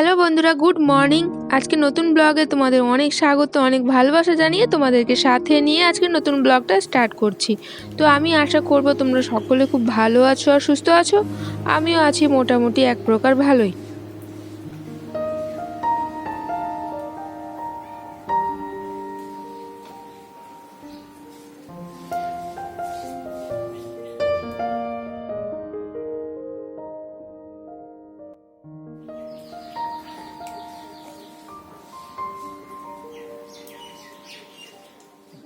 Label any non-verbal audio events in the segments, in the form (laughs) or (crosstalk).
Hello বন্ধুরা, good morning. আজকে নতুন ব্লগে তোমাদের অনেক স্বাগত, অনেক ভালোবাসা জানিয়ে তোমাদেরকে সাথে নিয়ে আজকে নতুন ব্লগটা স্টার্ট করছি। তো আমি আশা করব তোমরা সকলে খুব ভালো আছো আর সুস্থ আছো। আমিও আছি মোটামুটি এক প্রকার ভালোই।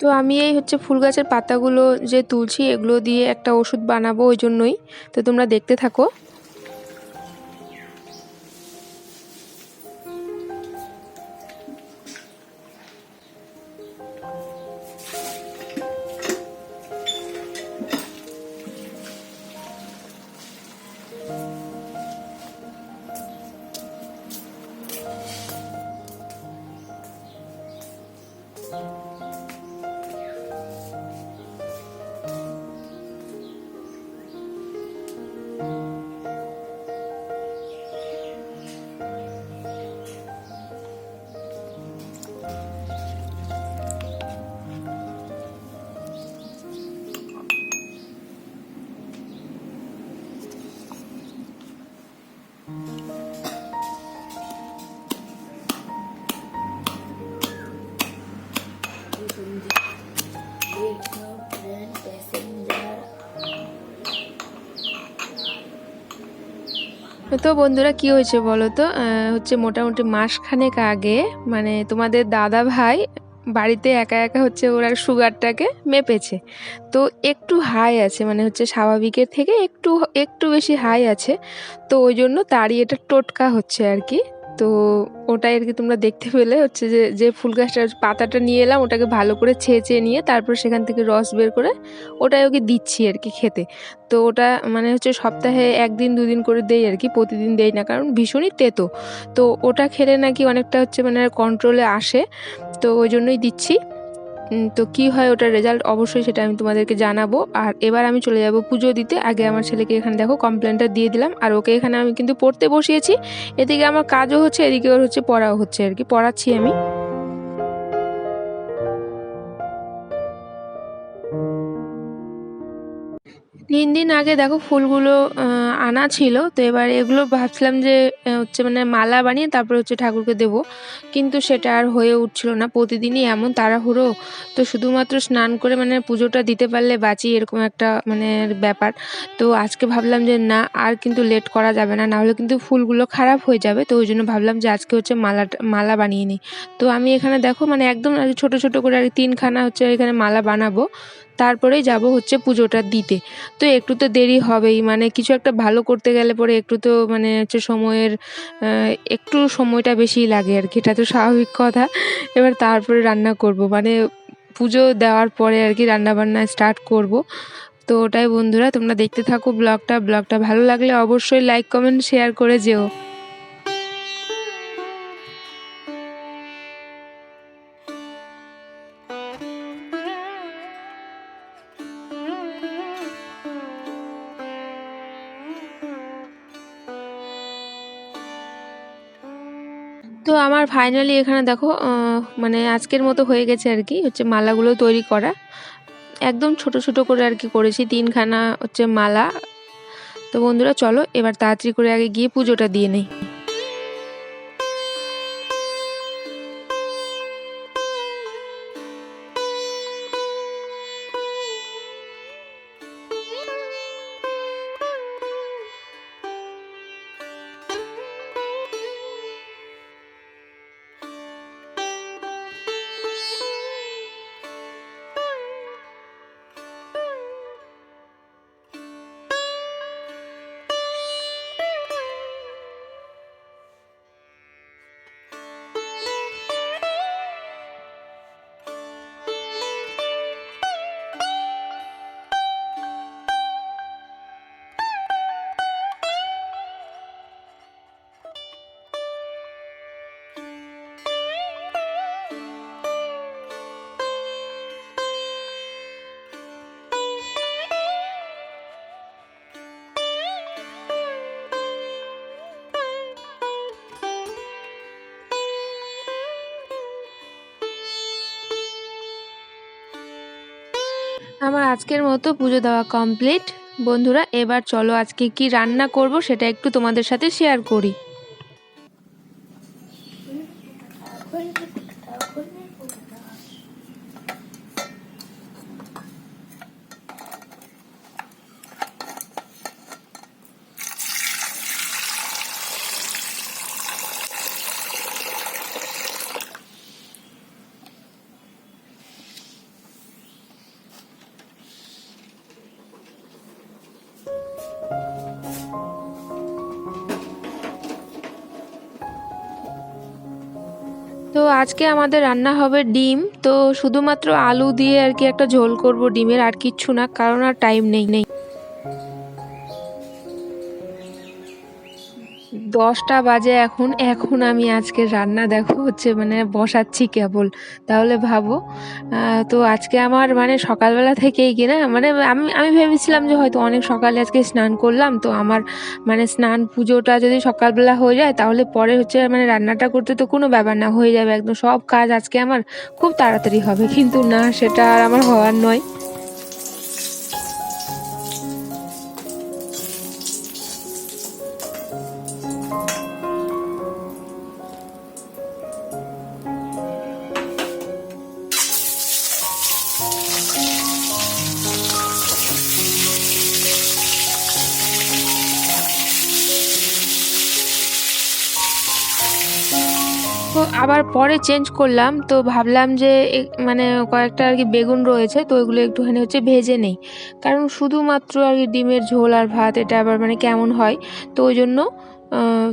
তো আমি এই হচ্ছে ফুল গাছের পাতাগুলো যে তুলছি, এগুলো দিয়ে একটা ওষুধ বানাবো ওই জন্যই। তো তোমরা দেখতে থাকো। তো বন্ধুরা, কি হয়েছে বলো তো? হচ্ছে মোটামুটি মাসখানেক আগে মানে তোমাদের দাদা ভাই বাড়িতে একা একা হচ্ছে ওরা সুগারটাকে মেপেছে। তো একটু হাই আছে মানে হচ্ছে স্বাভাবিকের থেকে একটু একটু বেশি হাই আছে। তো ওই জন্য তারই এটা টোটকা হচ্ছে আর কি। তো ওটাই আর কি তোমরা দেখতে পেলে হচ্ছে যে যে ফুল গাছটার পাতাটা নিয়ে এলাম, ওটাকে ভালো করে ছেঁচে নিয়ে তারপর সেখান থেকে রস বের করে ওটাই ওকে দিচ্ছি আর কি খেতে। তো ওটা মানে হচ্ছে সপ্তাহে একদিন, দুদিন করে দেই আর কি প্রতিদিন দেই না, কারণ ভীষণই তেতো। তো ওটা খেলে নাকি অনেকটা হচ্ছে মানে কন্ট্রোলে আসে, তো ওই জন্যই দিচ্ছি। তো কি হয় ওটার রেজাল্ট অবশ্যই সেটা আমি তোমাদেরকে জানাব। আর এবার আমি চলে যাব পুজো দিতে। আগে আমার ছেলেকে এখানে দেখো কমপ্লেনটা দিয়ে দিলাম। আর ওকে এখানে আমি কিন্তু পড়তে বসিয়েছি। এদিকে আমার কাজও হচ্ছে, এদিকে ওর হচ্ছে পড়াও হচ্ছে আর কি। পড়াচ্ছি আমি। তিন দিন আগে দেখো ফুলগুলো আনা ছিল, তো এবার এগুলো ভাবছিলাম যে হচ্ছে মানে মালা বানিয়ে তারপরে হচ্ছে ঠাকুরকে দেবো। কিন্তু সেটা আর হয়ে উঠছিল না, প্রতিদিনই এমন তাড়াহুড়ো। তো শুধুমাত্র স্নান করে মানে পুজোটা দিতে পারলে বাঁচি এরকম একটা মানে ব্যাপার। তো আজকে ভাবলাম যে না, আর কিন্তু লেট করা যাবে না, নাহলে কিন্তু ফুলগুলো খারাপ হয়ে যাবে। তো ওই জন্য ভাবলাম যে আজকে হচ্ছে মালাটা, মালা বানিয়ে নিই। তো আমি এখানে দেখো মানে একদম ছোট ছোট করে আর তিনখানা হচ্ছে এখানে মালা বানাবো। তারপরেই যাব হচ্ছে পুজোটা দিতে। তো একটু তো দেরি হবেই মানে কিছু একটা ভালো করতে গেলে পরে একটু তো মানে হচ্ছে সময়ের একটু সময়টা বেশিই লাগে আর কি, এটা তো স্বাভাবিক কথা। এবার তারপরে রান্না করব মানে পুজো দেওয়ার পরে আর কি রান্না বান্না স্টার্ট করব। তো ওটাই বন্ধুরা, তোমরা দেখতে থাকো ব্লগটা ব্লগটা ভালো লাগলে অবশ্যই লাইক কমেন্ট শেয়ার করে যেও। আমার ফাইনালি এখানে দেখো মানে আজকের মতো হয়ে গেছে আর কি, হচ্ছে মালাগুলো তৈরি করা। একদম ছোট ছোট করে আর কি করেছি, তিনখানা হচ্ছে মালা। তো বন্ধুরা চলো, এবার তাড়াতাড়ি করে আগে গিয়ে পুজোটা দিয়ে নেই। আমার আজকের মতো পুজো দেওয়া কমপ্লিট বন্ধুরা, এবার চলো আজকে কি রান্না করব সেটা একটু তোমাদের সাথে শেয়ার করি। তো আজকে আমাদের রান্না হবে ডিম। তো শুধুমাত্র আলু দিয়ে আর কি একটা ঝোল করব ডিমের, আর কিচ্ছু না, কারণ আর টাইম নেই নেই। দশটা বাজে এখন এখন আমি আজকে রান্না দেখো হচ্ছে মানে বসাচ্ছি কেবল। তাহলে ভাবো তো আজকে আমার মানে সকালবেলা থেকেই কিনা মানে আমি আমি ভেবেছিলাম যে হয়তো অনেক সকালে আজকে স্নান করলাম, তো আমার মানে স্নান পুজোটা যদি সকালবেলা হয়ে যায়, তাহলে পরে হচ্ছে মানে রান্নাটা করতে তো কোনো ব্যাপার না, হয়ে যাবে একদম। সব কাজ আজকে আমার খুব তাড়াতাড়ি হবে, কিন্তু না, সেটা আর আমার হওয়ার নয়। আবার পরে চেঞ্জ করলাম, তো ভাবলাম যে মানে কয়েকটা আর কি বেগুন রয়েছে, তো ওইগুলো একটুখানি হচ্ছে ভেজে নেই। কারণ শুধুমাত্র আর কি ডিমের ঝোল আর ভাত, এটা আবার মানে কেমন হয়? তো ওই জন্য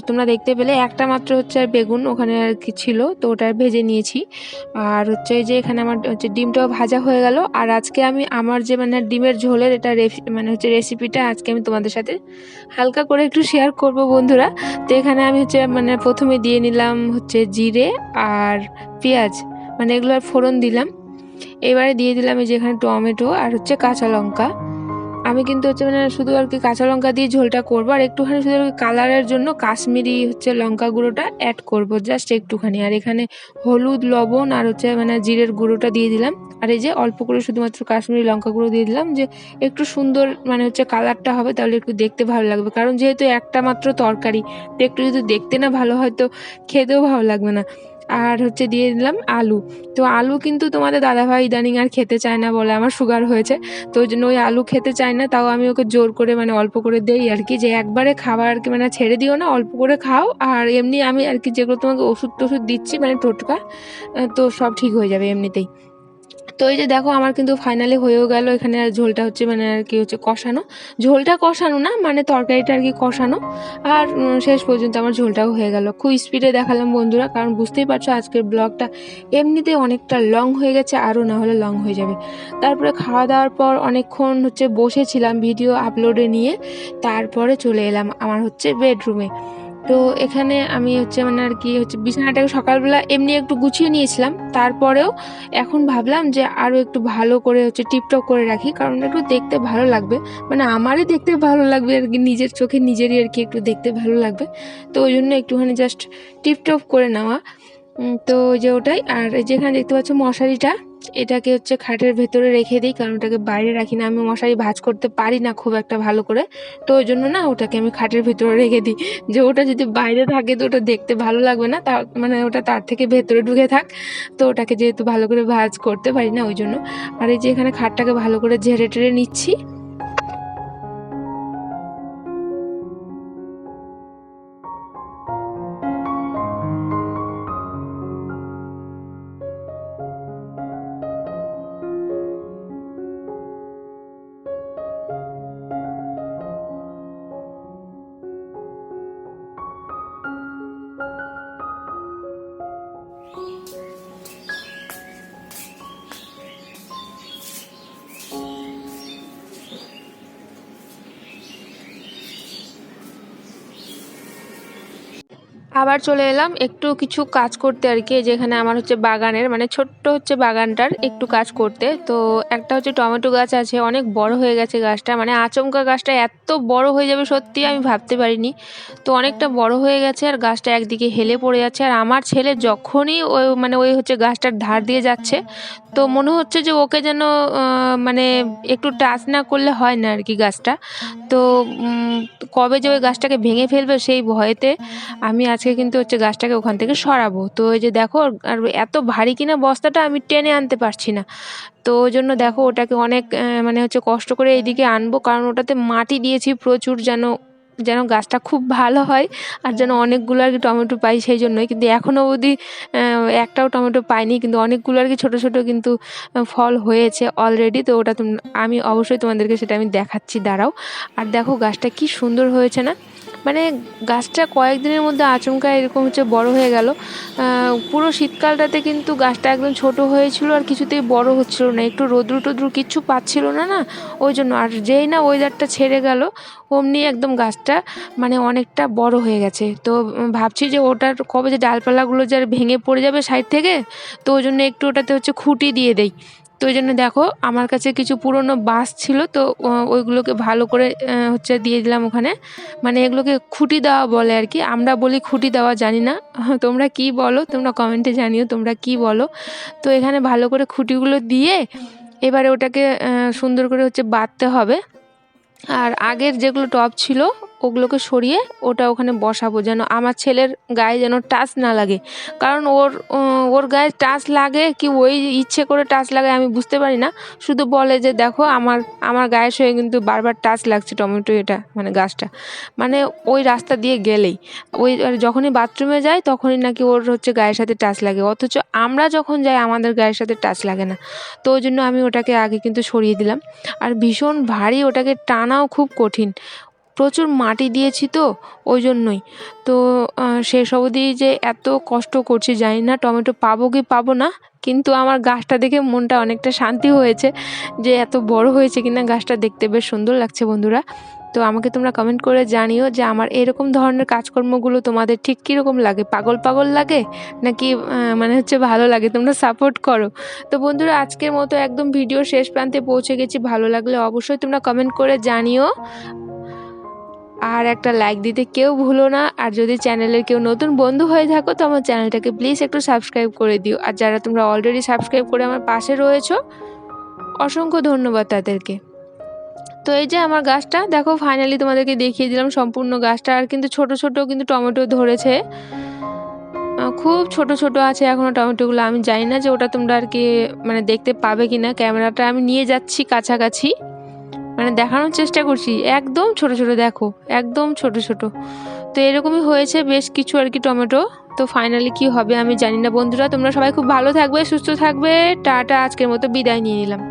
তোমরা দেখতে পেলে একটা মাত্র হচ্ছে আর বেগুন ওখানে আর কি ছিল, তো ওটা ভেজে নিয়েছি। আর হচ্ছে যে এখানে আমার হচ্ছে ডিমটাও ভাজা হয়ে গেল। আর আজকে আমি আমার যে মানে ডিমের ঝোলের এটা মানে হচ্ছে রেসিপিটা আজকে আমি তোমাদের সাথে হালকা করে একটু শেয়ার করব বন্ধুরা। তো এখানে আমি হচ্ছে মানে প্রথমে দিয়ে নিলাম হচ্ছে জিরে আর পেঁয়াজ মানে এগুলো আর ফোড়ন দিলাম। এবারে দিয়ে দিলাম এই যে এখানে টমেটো আর হচ্ছে কাঁচা লঙ্কা। আমি কিন্তু হচ্ছে মানে শুধু আর কি কাঁচা লঙ্কা দিয়ে ঝোলটা করব, আর একটুখানি শুধু কালারের জন্য কাশ্মীরি হচ্ছে লঙ্কা গুঁড়োটা অ্যাড করব জাস্ট একটুখানি। আর এখানে হলুদ, লবণ আর হচ্ছে মানে জিরের গুঁড়োটা দিয়ে দিলাম। আর এই যে অল্প করে শুধুমাত্র কাশ্মীরি লঙ্কা গুঁড়ো দিয়ে দিলাম যে একটু সুন্দর মানে হচ্ছে কালারটা হবে, তাহলে একটু দেখতে ভালো লাগবে। কারণ যেহেতু একটা মাত্র তরকারি একটু যদি দেখতে না ভালো হয় তো খেতেও ভালো লাগবে না। আর হচ্ছে দিয়ে দিলাম আলু। তো আলু কিন্তু তোমাদের দাদাভাই ইদানিং আর খেতে চায় না বলে আমার সুগার হয়েছে। তো ওই জন্য ওই আলু খেতে চায় না, তাও আমি ওকে জোর করে মানে অল্প করে দেই আর কি। যে একবারে খাবার আর কি মানে ছেড়ে দিও না, অল্প করে খাও। আর এমনি আমি আর কি যেগুলো তোমাকে ওষুধ টষুধ দিচ্ছি মানে টোটকা তো সব ঠিক হয়ে যাবে এমনিতেই। তো এই যে দেখো, আমার কিন্তু ফাইনালি হয়েও গেল। এখানে ঝোলটা হচ্ছে মানে আর কি হচ্ছে কষানো। ঝোলটা কষানো না মানে তরকারিটা আর কি কষানো। আর শেষ পর্যন্ত আমার ঝোলটাও হয়ে গেল। খুব স্পিডে দেখালাম বন্ধুরা, কারণ বুঝতেই পারছ আজকের ব্লগটা এমনিতে অনেকটা লং হয়ে গেছে, আরও না হলে লং হয়ে যাবে। তারপরে খাওয়া দাওয়ার পর অনেকক্ষণ হচ্ছে বসেছিলাম ভিডিও আপলোডে নিয়ে। তারপরে চলে এলাম আমার হচ্ছে বেডরুমে তো এখানে আমি হচ্ছে মানে আর কি হচ্ছে বিছানাটাকে সকালবেলা এমনি একটু গুছিয়ে নিয়েছিলাম। তারপরেও এখন ভাবলাম যে আরও একটু ভালো করে হচ্ছে টিপটপ করে রাখি, কারণ একটু দেখতে ভালো লাগবে। মানে আমারই দেখতে ভালো লাগবে আর কি, নিজের চোখে নিজেরই আর কি একটু দেখতে ভালো লাগবে। তো ওই জন্য একটুখানি জাস্ট টিপটপ করে নেওয়া। তো যে ওটাই। আর যেখানে দেখতে পাচ্ছ মশারিটা। এটাকে হচ্ছে খাটের ভেতরে রেখে দিই, কারণ ওটাকে বাইরে রাখি না। আমি মশারি ভাজ করতে পারি না খুব একটা ভালো করে। তো ওই জন্য না ওটাকে আমি খাটের ভেতরে রেখে দিই। যে ওটা যদি বাইরে থাকে তো ওটা দেখতে ভালো লাগবে না। তার মানে ওটা তার থেকে ভেতরে ঢুকে থাক। তো ওটাকে যেহেতু ভালো করে ভাজ করতে পারি না, ওই জন্য। আর এই যে এখানে খাটটাকে ভালো করে ঝেড়ে টেড়ে নিচ্ছি। আবার চলে এলাম একটু কিছু কাজ করতে আর কি, যেখানে আমার হচ্ছে বাগানের মানে ছোট্ট হচ্ছে বাগানটার একটু কাজ করতে। তো একটা হচ্ছে টমেটো গাছ আছে, অনেক বড় হয়ে গেছে গাছটা মানে আচমকা গাছটা এত বড় হয়ে যাবে সত্যি আমি ভাবতে পারিনি। তো অনেকটা বড় হয়ে গেছে আর গাছটা একদিকে হেলে পড়ে যাচ্ছে আর আমার ছেলে যখনই ওই মানে ওই হচ্ছে গাছটার ধার দিয়ে যাচ্ছে, তো মনে হচ্ছে যে ওকে যেন মানে একটু টাচ না করলে হয় না আর কি গাছটা। তো কবে যে ওই গাছটাকে ভেঙে ফেলবে সেই ভয়েতে আমি আজকে কিন্তু হচ্ছে গাছটাকে ওখান থেকে সরাবো। তো ওই যে দেখো, আর এত ভারী কিনা বস্তাটা আমি টেনে আনতে পারছি না। তো ওই জন্য দেখো ওটাকে অনেক মানে হচ্ছে কষ্ট করে এইদিকে আনব, কারণ ওটাতে মাটি দিয়েছি প্রচুর যেন যেন গাছটা খুব ভালো হয়, আর যেন অনেকগুলো আর কি টমেটো পাই সেই জন্যই। কিন্তু এখনও অবধি একটাও টমেটো পাইনি, কিন্তু অনেকগুলো আর কি ছোটো ছোটো কিন্তু ফল হয়েছে অলরেডি তো ওটা আমি অবশ্যই তোমাদেরকে সেটা আমি দেখাচ্ছি, দাঁড়াও। আর দেখো গাছটা কি সুন্দর হয়েছে না? মানে গাছটা কয়েকদিনের মধ্যে আচমকা এরকম হচ্ছে বড় হয়ে গেল। পুরো শীতকালটাতে কিন্তু গাছটা একদম ছোট হয়েছিল আর কিছুতেই বড় হচ্ছিল না। একটু রোদ্রু টোদ্রু কিচ্ছু পাচ্ছিল না না? ওই জন্য। আর যেই না ওয়েদারটা ছেড়ে গেল, অমনি একদম গাছটা মানে অনেকটা বড় হয়ে গেছে। তো ভাবছি যে ওটার কবে যে ডালপালাগুলো যে আর ভেঙে পড়ে যাবে সাইড থেকে, তো ওই জন্য একটু ওটাতে হচ্ছে খুঁটি দিয়ে দেই। তো ওই জন্য দেখো, আমার কাছে কিছু পুরনো বাঁশ ছিল, তো ওইগুলোকে ভালো করে হচ্ছে দিয়ে দিলাম ওখানে। মানে এগুলোকে খুঁটি দেওয়া বলে আর কি। আমরা বলি খুঁটি দেওয়া, জানি না। (laughs) তোমরা কি বলো? তোমরা কমেন্টে জানিও তোমরা কি বলো? তো এখানে ভালো করে খুঁটিগুলো দিয়ে, এবারে ওটাকে সুন্দর করে হচ্ছে বাঁধতে হবে। আর আগের যেগুলো টব ছিল ওগুলোকে সরিয়ে ওটা ওখানে বসাবো, যেন আমার ছেলের গায়ে যেন টাচ না লাগে। কারণ ওর ওর গায়ে টাচ লাগে কি ওই ইচ্ছে করে টাচ লাগে আমি বুঝতে পারি না। শুধু বলে যে দেখো আমার আমার গায়ের সঙ্গে কিন্তু বারবার টাচ লাগছে টমেটো এটা মানে গাছটা। মানে ওই রাস্তা দিয়ে গেলেই। ওই যখনই বাথরুমে যায় তখনই নাকি ওর হচ্ছে গায়ের সাথে টাচ লাগে। অথচ আমরা যখন যাই আমাদের গায়ের সাথে টাচ লাগে না। তো ওই জন্য আমি ওটাকে আগে কিন্তু সরিয়ে দিলাম। আর ভীষণ ভারী, ওটাকে টানাও খুব কঠিন। প্রচুর মাটি দিয়েছি তো, ওই জন্যই। তো শেষ অবধি যে এত কষ্ট করছি, জানি না টমেটো পাবো কি পাবো না, কিন্তু আমার গাছটা দেখে মনটা অনেকটা শান্তি হয়েছে যে এত বড় হয়েছে কিনা গাছটা দেখতে বেশ সুন্দর লাগছে বন্ধুরা। তো আমাকে তোমরা কমেন্ট করে জানিও যে আমার এরকম ধরনের কাজকর্মগুলো তোমাদের ঠিক কীরকম লাগে? পাগল পাগল লাগে? নাকি মানে হচ্ছে ভালো লাগে? তোমরা সাপোর্ট করো। তো বন্ধুরা, আজকের মতো একদম ভিডিও শেষ প্রান্তে পৌঁছে গেছি। ভালো লাগলে অবশ্যই তোমরা কমেন্ট করে জানিও। আর একটা লাইক দিতে কেউ ভুলো না। আর যদি চ্যানেলের কেউ নতুন বন্ধু হয়ে থাকো, তো আমার চ্যানেলটাকে প্লিজ একটু সাবস্ক্রাইব করে দিও। আর যারা তোমরা অলরেডি সাবস্ক্রাইব করে আমার পাশে রয়েছো, অসংখ্য ধন্যবাদ তাদেরকে। তো এই যে আমার গাছটা, দেখো ফাইনালি তোমাদেরকে দেখিয়ে দিলাম সম্পূর্ণ গাছটা। আর কিন্তু ছোট ছোট কিন্তু টমেটো ধরেছে। খুব ছোট ছোট আছে এখনও টমেটোগুলো। আমি জানি না যে ওটা তোমরা আর কি মানে দেখতে পাবে কি না ক্যামেরাটা আমি নিয়ে যাচ্ছি কাছাকাছি। মানে দেখানোর চেষ্টা করছি। একদম ছোট ছোট দেখো, একদম ছোট ছোট। তো এরকমই হয়েছে বেশ কিছু আর কি টমেটো। তো ফাইনালি কি হবে আমি জানি না বন্ধুরা, তোমরা সবাই খুব ভালো থাকবে, সুস্থ থাকবে। টাটা, আজকের মতো বিদায় নিয়ে নিলাম।